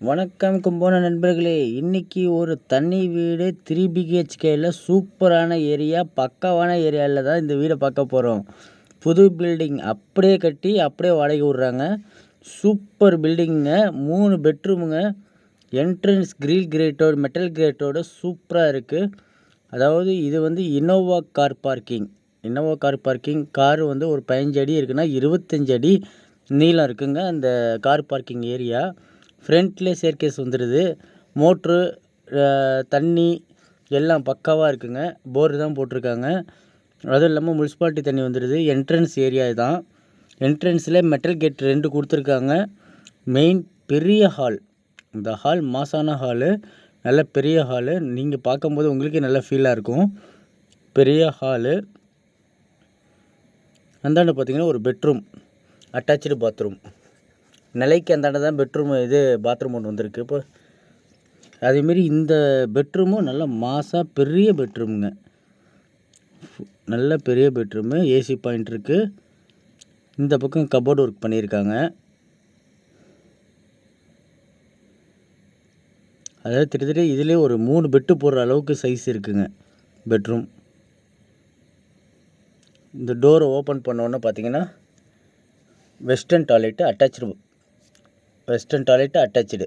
வணக்கம் கும்போன நண்பர்களே. இன்னைக்கு ஒரு தனி வீடு த்ரீ பிஹெச்கேயில் சூப்பரான ஏரியா பக்காவான ஏரியாவில் தான் இந்த வீடை பார்க்க போகிறோம் புது பில்டிங் அப்படியே கட்டி அப்படியே வாடகை விட்றாங்க. சூப்பர் பில்டிங்குங்க மூணு பெட்ரூமுங்க என்ட்ரன்ஸ் கிரில் கிரேட்டோட மெட்டல் கிரேட்டோட சூப்பராக இருக்குது அதாவது இது வந்து Innova car parking Innova car parking car வந்து ஒரு பதினஞ்சு அடி இருக்குன்னா இருபத்தஞ்சு அடி நீளம் இருக்குங்க அந்த கார் பார்க்கிங் ஏரியா ஃப்ரண்ட்லேயே சேர்க்கேஸ் வந்துடுது மோட்ரு தண்ணி எல்லாம் பக்காவாக இருக்குங்க. போர் தான் போட்டிருக்காங்க. அதுவும் இல்லாமல் முனிசிபாலிட்டி தண்ணி வந்துடுது என்ட்ரன்ஸ் ஏரியா தான் என்ட்ரன்ஸில் மெட்டல் கேட் ரெண்டு கொடுத்துருக்காங்க. மெயின் பெரிய ஹால். இந்த ஹால் மாசான ஹாலு. நல்ல பெரிய ஹாலு. நீங்கள் பார்க்கும்போது உங்களுக்கே நல்ல ஃபீலாக இருக்கும். பெரிய ஹாலு. அந்தாண்ட பார்த்தீங்கன்னா ஒரு பெட்ரூம். Attach bathroom. நிலைக்கு அந்தாண்ட தான் பெட்ரூம் இது பாத்ரூம் ஒன்று வந்திருக்கு. இப்போ அதேமாரி இந்த பெட்ரூமும் நல்ல மாசாக பெரிய பெட்ரூமுங்க. நல்ல பெரிய பெட்ரூமு ஏசி பாயிண்ட் இருக்குது இந்த பக்கம் கபோர்டு ஒர்க் பண்ணியிருக்காங்க. அதாவது திட்டத்தட்ட இதிலே ஒரு மூணு பெட்டு போடுற அளவுக்கு சைஸ் இருக்குங்க பெட்ரூம். இந்த டோரை ஓப்பன் பண்ணோன்னே பார்த்தீங்கன்னா western toilet attach western toilet attach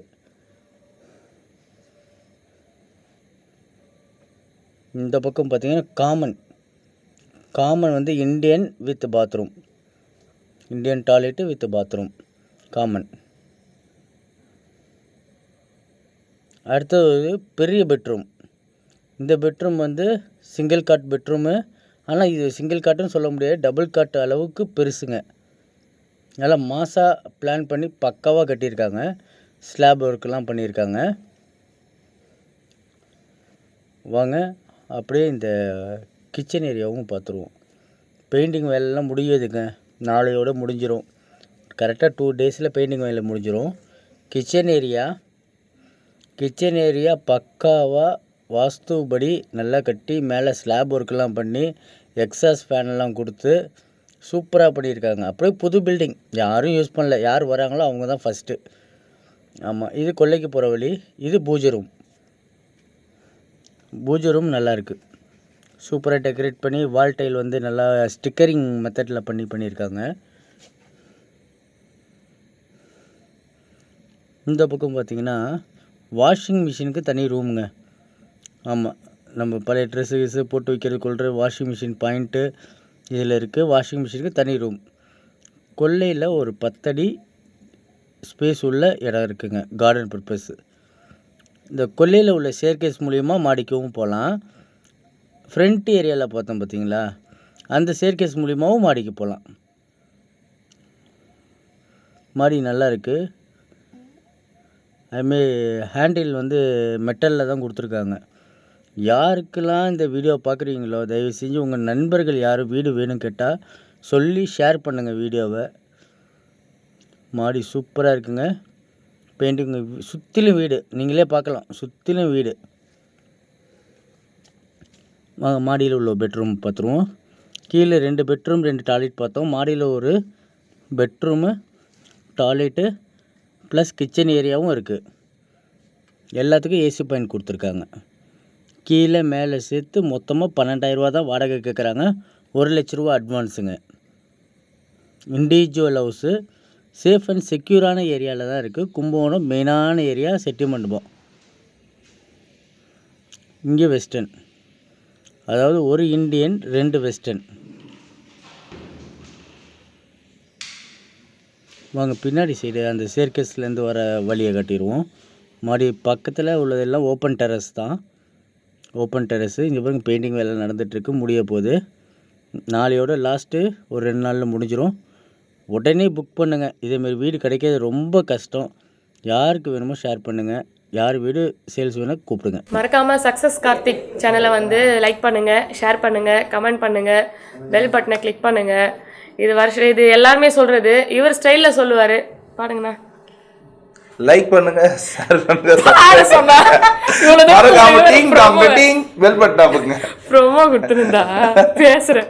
இந்த பக்கம் பார்த்திங்கன்னா காமன் காமன் வந்து Indian with bathroom Indian toilet with bathroom common அடுத்தது பெரிய பெட்ரூம் இந்த பெட்ரூம் வந்து சிங்கிள் காட் பெட்ரூமு ஆனால் இது சிங்கிள் காட்டுன்னு சொல்ல முடியாது. டபுள் காட் அளவுக்கு பெருசுங்க. நல்லா மாசாக பிளான் பண்ணி பக்காவாக கட்டியிருக்காங்க. ஸ்லாப் ஒர்க்கெலாம் பண்ணியிருக்காங்க. வாங்க அப்படியே இந்த கிச்சன் ஏரியாவும் பார்த்துருவோம். பெயிண்டிங் வேலைலாம் முடியுதுங்க. நாளையோடு முடிஞ்சிடும் கரெக்டாக டூ டேஸில் பெயிண்டிங் வேலை முடிஞ்சிடும் கிச்சன் ஏரியா கிச்சன் ஏரியா பக்காவாக வாஸ்துபடி நல்லா கட்டி மேலே ஸ்லாப் ஒர்க்கெலாம் பண்ணி எக்ஸாஸ் ஃபேனெல்லாம் கொடுத்து சூப்பராக பண்ணியிருக்காங்க. அப்படியே புது பில்டிங் யாரும் யூஸ் பண்ணல. யார் வராங்களோ அவங்க தான் ஃபஸ்ட்டு ஆமாம் இது கொல்லைக்கு போகிற வழி. இது பூஜை ரூம் பூஜை ரூம் நல்லாயிருக்கு சூப்பராக டெக்கரேட் பண்ணி வால் டைல் வந்து நல்லா ஸ்டிக்கரிங் மெத்தடில் பண்ணி பண்ணியிருக்காங்க. இந்த பக்கம் பார்த்திங்கன்னா வாஷிங் மிஷினுக்கு தனி ரூமுங்க ஆமாம் நம்ம பழைய ட்ரெஸ்ஸு கிஸ்ஸு போட்டு வைக்கிறது கொள்கிற வாஷிங் மிஷின் பாயிண்ட்டு இதில் இருக்குது வாஷிங் மிஷினுக்கு தனி ரூம் கொல்லையில் ஒரு பத்தடி ஸ்பேஸ் உள்ள இடம் இருக்குங்க கார்டன் பர்பஸ்ஸு இந்த கொல்லையில் உள்ள சேர்க்கேஸ் மூலிமா மாடிக்கவும் போகலாம் ஃப்ரண்ட் ஏரியாவில் பார்த்தோம் பார்த்தீங்களா? அந்த சேர்க்கேஸ் மூலியமாகவும் மாடிக்கு போகலாம் மாடி நல்லா இருக்குது அதுமாரி ஹேண்டில் வந்து மெட்டலில் தான் கொடுத்துருக்காங்க. யாருக்கெல்லாம் இந்த வீடியோ பார்க்குறீங்களோ தயவு செஞ்சு உங்கள் நண்பர்கள் யாரும் வீடு வேணும் கேட்டால் சொல்லி ஷேர் பண்ணுங்கள் வீடியோவை. மாடி சூப்பராக இருக்குங்க. பெயிண்டிங் சுற்றிலும் வீடு. நீங்களே பார்க்கலாம். சுற்றிலும் வீடு. வாங்க மாடியில் உள்ள பெட்ரூம் பார்த்துருவோம் கீழே ரெண்டு பெட்ரூம் ரெண்டு டாய்லெட் பார்த்தோம். மாடியில் ஒரு பெட்ரூமு டாய்லெட்டு ப்ளஸ் கிச்சன் ஏரியாவும் இருக்குது எல்லாத்துக்கும் ஏசி பாயிண்ட் கொடுத்துருக்காங்க. கீழே மேலே சேர்த்து மொத்தமாக பன்னெண்டாயிரரூவா தான் வாடகை கேட்குறாங்க. ஒரு லட்ச ரூபா அட்வான்ஸுங்க இண்டிவிஜுவல் ஹவுஸு சேஃப் அண்ட் செக்யூரான ஏரியாவில் தான் இருக்குது கும்பகோணம் மெயினான ஏரியா செட்டிமண்டபம் இங்கே வெஸ்டர்ன் அதாவது ஒரு இண்டியன் ரெண்டு வெஸ்டர்ன் வாங்க பின்னாடி சைடு அந்த சேர்க்கஸ்லேருந்து வர வழியை கட்டிடுவோம். மாடி பக்கத்தில் உள்ளதெல்லாம் ஓப்பன் டெரஸ் தான். Open terrace. இங்கே பாருங்கள் பெயிண்டிங் வேலை நடந்துகிட்ருக்கு முடிய போகுது நாளையோட லாஸ்ட்டு ஒரு ரெண்டு நாளில் முடிஞ்சிடும் உடனே புக் பண்ணுங்கள் இதேமாரி வீடு கிடைக்கிறது ரொம்ப கஷ்டம். யாருக்கு வேணுமோ ஷேர் பண்ணுங்கள் யார் வீடு சேல்ஸ் வேணால் கூப்பிடுங்க. மறக்காமல் சக்ஸஸ் கார்த்திக் சேனலை வந்து லைக் பண்ணுங்கள் ஷேர் பண்ணுங்கள் கமெண்ட் பண்ணுங்கள் பெல் பட்டனை கிளிக் பண்ணுங்கள் இது வருஷம் இது எல்லாருமே சொல்கிறது இவர் ஸ்டைலில் சொல்லுவார். பாடுங்கண்ணா. லைக் பண்ணுங்க ஷேர் பண்ணுங்க மறக்காம டாங் டிங் பெல் பட்டன் அமுக்குங்க ப்ரோமோ கொடுத்துருந்தா பேசுறேன்.